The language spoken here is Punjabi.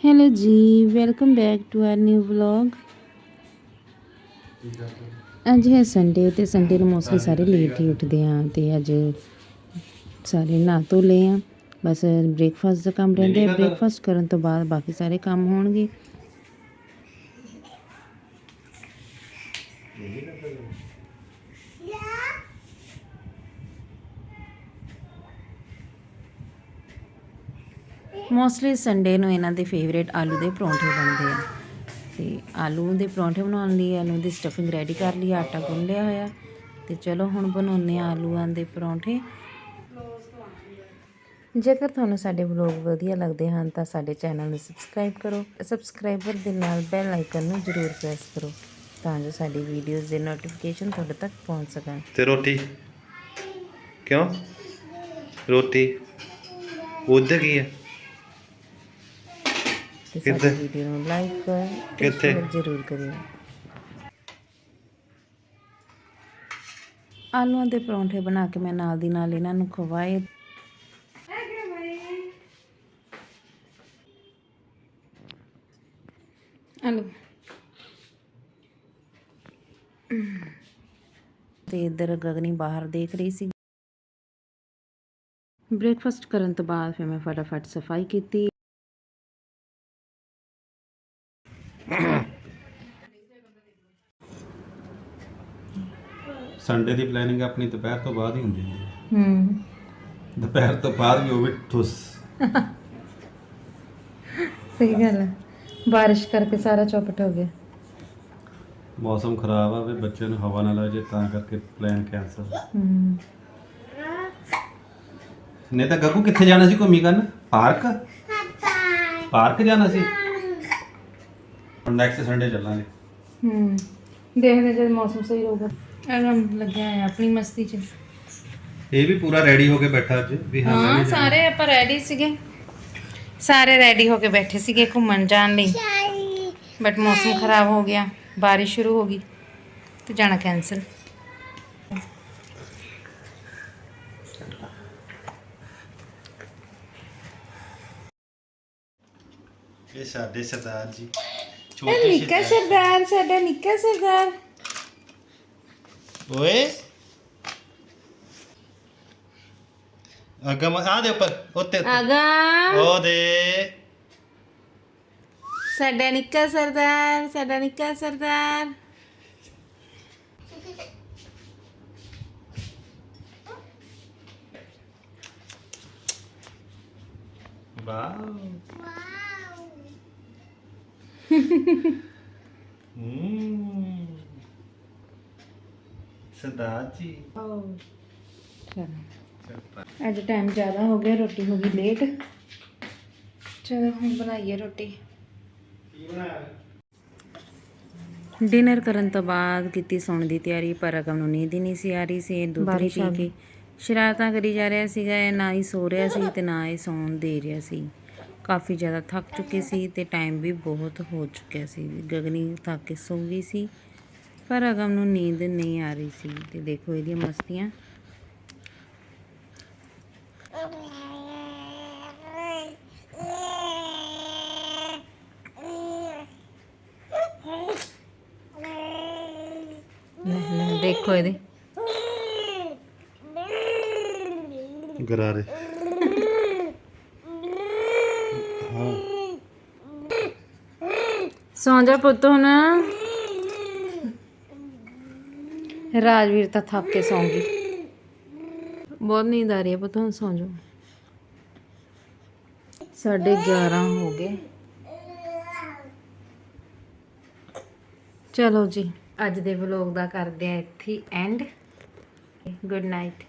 ਹੈਲੋ ਜੀ welcome back to our new vlog ਅੱਜ ਹੈ ਸੰਡੇ ਤੇ ਸੰਡੇ ਨੂੰ ਮੋਸਟਲੀ ਸਾਰੇ ਲੇਟ ਹੀ ਉੱਠਦੇ ਆ ਤੇ ਅੱਜ ਸਾਰੇ ਨਹਾ ਧੋ ਲਏ ਆ। ਬਸ ਬ੍ਰੇਕਫਾਸਟ ਦਾ ਕੰਮ ਰਹਿੰਦਾ ਹੈ। ਬ੍ਰੇਕਫਾਸਟ ਕਰਨ ਤੋਂ ਬਾਅਦ ਬਾਕੀ ਸਾਰੇ ਕੰਮ ਹੋਣਗੇ। ਮੋਸਟਲੀ ਸੰਡੇ ਨੂੰ ਇਹਨਾਂ ਦੇ ਫੇਵਰੇਟ ਆਲੂ ਦੇ ਪਰੌਂਠੇ ਬਣਦੇ ਆ। ਤੇ ਆਲੂ ਦੇ ਪਰੌਂਠੇ ਬਣਾਉਣ ਲਈ ਆਲੂ ਦੀ ਸਟਫਿੰਗ ਰੈਡੀ ਕਰ ਲਈ, ਆਟਾ ਗੁੰਨ ਲਿਆ ਹੋਇਆ। ਤੇ ਚਲੋ ਹੁਣ ਬਣਾਉਂਦੇ ਆ ਆਲੂਆਂ ਦੇ ਪਰੌਂਠੇ। ਜੇਕਰ ਤੁਹਾਨੂੰ ਸਾਡੇ ਵਲੌਗ ਵਧੀਆ ਲੱਗਦੇ ਹਨ, ਤਾਂ ਸਾਡੇ ਚੈਨਲ ਨੂੰ ਸਬਸਕ੍ਰਾਈਬ ਕਰੋ। ਸਬਸਕ੍ਰਾਈਬਰ ਦੇ ਨਾਲ ਬੈਲ ਆਈਕਨ ਨੂੰ ਜ਼ਰੂਰ ਪ੍ਰੈਸ ਕਰੋ, ਤਾਂ ਜੋ ਸਾਡੀ ਵੀਡੀਓਜ਼ ਦੇ ਨੋਟੀਫਿਕੇਸ਼ਨ ਤੁਹਾਡੇ ਤੱਕ ਪਹੁੰਚ ਸਕਣ। ਤੇ ਰੋਟੀ? ਕਿਉਂ? ਰੋਟੀ? ਉਧਰ ਕੀ ਹੈ? ਤੇ ਕਿੱਥੇ? ਵੀਡੀਓ ਨੂੰ ਲਾਈਕ ਤੇ ਕਿੱਥੇ? ਸ਼ੇਅਰ ਜ਼ਰੂਰ ਕਰਿਓ। ਆਲੂਆਂ ਦੇ ਪਰੌਂਠੇ ਬਣਾ ਕੇ ਮੈਂ ਨਾਲ ਦੀ ਨਾਲ ਇਹਨਾਂ ਨੂੰ ਖਵਾਏ। ਆਲੂ। ਤੇ ਇੱਧਰ ਗਗਨੀ ਬਾਹਰ ਦੇਖ ਰਹੀ ਸੀ। ਬ੍ਰੇਕਫਾਸਟ ਕਰਨ ਤੋਂ ਬਾਅਦ ਫਿਰ ਮੈਂ ਫਟਾਫਟ ਸਫ਼ਾਈ ਕੀਤੀ। ਸੰਡੇ ਦੀ ਪਲੈਨਿੰਗ ਆਪਣੀ ਦੁਪਹਿਰ ਤੋਂ ਬਾਅਦ ਹੀ ਹੁੰਦੀ ਹੈ। ਹੂੰ। ਦੁਪਹਿਰ ਤੋਂ ਬਾਅਦ ਵੀ ਉਹ ਵੀ ਠੁੱਸ। ਸਹੀ ਗੱਲ ਹੈ। ਬਾਰਿਸ਼ ਕਰਕੇ ਸਾਰਾ ਚੌਪਟ ਹੋ ਗਿਆ। ਮੌਸਮ ਖਰਾਬ ਆ ਵੀ ਬੱਚੇ ਨੂੰ ਹਵਾ ਨਾ ਲੱਗ ਜੇ ਤਾਂ ਕਰਕੇ ਪਲਾਨ ਕੈਂਸਲ ਹੂੰ। ਨਹੀਂ ਤਾਂ ਗੱਗੂ ਕਿੱਥੇ ਜਾਣਾ ਸੀ ਘੁੰਮੀ ਕਰਨ? ਪਾਰਕ। ਪਾਰਕ ਜਾਣਾ ਸੀ? ਹੁਣ ਨੈਕਸਟ ਸੰਡੇ ਚੱਲਾਂਗੇ। ਹੂੰ ਦੇਖਦੇ ਜਦ ਮੌਸਮ ਸਹੀ ਰਹੂਗਾ ਆਰਾਮ ਲੱਗਿਆ ਹੈ ਆਪਣੀ ਮਸਤੀ 'ਚ। ਇਹ ਵੀ ਪੂਰਾ ਰੈਡੀ ਹੋ ਕੇ ਬੈਠਾ ਅੱਜ ਵੀ ਹਾਂ ਹਾਂ ਸਾਰੇ ਆਪਾਂ ਰੈਡੀ ਸੀਗੇ। ਸਾਰੇ ਰੈਡੀ ਹੋ ਕੇ ਬੈਠੇ ਸੀਗੇ ਘੁੰਮਣ ਜਾਣ ਲਈ। ਬਟ ਮੌਸਮ ਖਰਾਬ ਹੋ ਗਿਆ ਬਾਰਿਸ਼ ਸ਼ੁਰੂ ਹੋ ਗਈ ਤੇ ਜਾਣਾ ਕੈਂਸਲ ਇਹ ਸਾਡੇ ਸਰਦਾਰ ਜੀ। ਨਿੱਕਾ ਸਰਦਾਰ ਸਾਡਾ ਨਿੱਕਾ ਸਰਦਾਰ ਓਏ ਅਗਮ ਆ ਦੇ ਉੱਪਰ ਉੱਤੇ ਆਗਮ ਉਹ ਦੇ ਸਾਡਾ ਨਿੱਕਾ ਸਰਦਾਰ ਸਾਡਾ ਨਿੱਕਾ ਸਰਦਾਰ ਵਾਓ ਹੂੰ ਸਰਦਾਰ ਜੀ ਚਲੋ ਅੱਜ ਟਾਈਮ ਜ਼ਿਆਦਾ ਹੋ ਗਿਆ ਰੋਟੀ ਹੋ ਗਈ ਲੇਟ ਚਲੋ ਹੁਣ ਬਣਾਈਏ ਰੋਟੀ। ਡਿਨਰ ਕਰਨ ਤੋਂ ਬਾਅਦ ਕੀਤੀ ਸੌਣ ਦੀ ਤਿਆਰੀ ਪਰ ਅਗਮ ਨੂੰ ਨੀਂਦ ਹੀ ਨਹੀਂ ਸੀ ਆ ਰਹੀ ਸੀ ਇਹ ਦੁੱਧ ਨਹੀਂ ਪੀ ਕੇ। ਸ਼ਰਾਰਤਾਂ ਕਰੀ ਜਾ ਰਿਹਾ ਸੀਗਾ ਇਹ ਨਾ ਹੀ ਸੋ ਰਿਹਾ ਸੀ ਤੇ ਨਾ ਹੀ ਸੌਣ ਦੇ ਰਿਹਾ ਸੀ। ਕਾਫੀ ਜ਼ਿਆਦਾ ਥੱਕ ਚੁੱਕੇ ਸੀ ਤੇ ਟਾਈਮ ਵੀ ਬਹੁਤ ਹੋ ਚੁੱਕਿਆ ਸੀ। ਗਗਨੀ ਥੱਕ ਕੇ ਸੋ ਗਈ ਸੀ ਪਰ ਅਗਮ ਨੂੰ ਨੀਂਦ ਨਹੀਂ ਆ ਰਹੀ ਸੀ ਤੇ ਦੇਖੋ ਇਹਦੀਆਂ ਮਸਤੀਆਂ। ਦੇਖੋ ਇਹਦੇ। ਗਰਾਰੇ। ਸੌਂ ਜਾ ਪੁੱਤ ਹੁਣ। ਰਾਜਵੀਰ ਤਾਂ ਥੱਕ ਕੇ ਸੌਂ ਗਈ ਬਹੁਤ ਨੀਂਦ ਆ ਰਹੀ ਹੈ ਪੁੱਤ, ਹੁਣ ਸੌਂ ਜਾ ਸਾਢੇ 11 ਹੋ ਗਏ। ਚਲੋ ਜੀ, ਅੱਜ ਦੇ ਵਲੋਗ ਦਾ ਕਰਦੇ ਆ ਇੱਥੇ ਐਂਡ ਗੁੱਡ ਨਾਈਟ